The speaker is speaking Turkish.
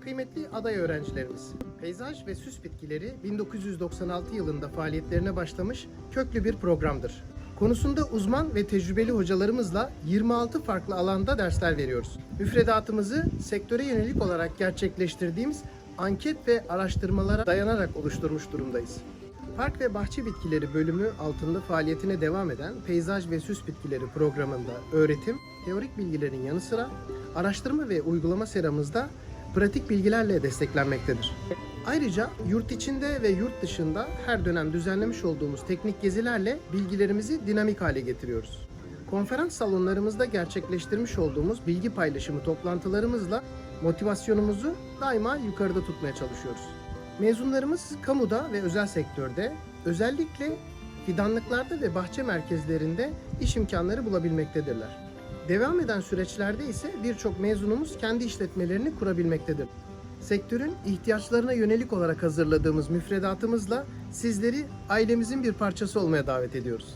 Kıymetli aday öğrencilerimiz, Peyzaj ve Süs Bitkileri 1996 yılında faaliyetlerine başlamış köklü bir programdır. Konusunda uzman ve tecrübeli hocalarımızla 26 farklı alanda dersler veriyoruz. Müfredatımızı sektöre yönelik olarak gerçekleştirdiğimiz anket ve araştırmalara dayanarak oluşturmuş durumdayız. Park ve Bahçe Bitkileri bölümü altında faaliyetine devam eden Peyzaj ve Süs Bitkileri programında öğretim, teorik bilgilerin yanı sıra araştırma ve uygulama seramızda pratik bilgilerle desteklenmektedir. Ayrıca yurt içinde ve yurt dışında her dönem düzenlemiş olduğumuz teknik gezilerle bilgilerimizi dinamik hale getiriyoruz. Konferans salonlarımızda gerçekleştirmiş olduğumuz bilgi paylaşımı toplantılarımızla motivasyonumuzu daima yukarıda tutmaya çalışıyoruz. Mezunlarımız kamuda ve özel sektörde özellikle fidanlıklarda ve bahçe merkezlerinde iş imkanları bulabilmektedirler. Devam eden süreçlerde ise birçok mezunumuz kendi işletmelerini kurabilmektedir. Sektörün ihtiyaçlarına yönelik olarak hazırladığımız müfredatımızla sizleri ailemizin bir parçası olmaya davet ediyoruz.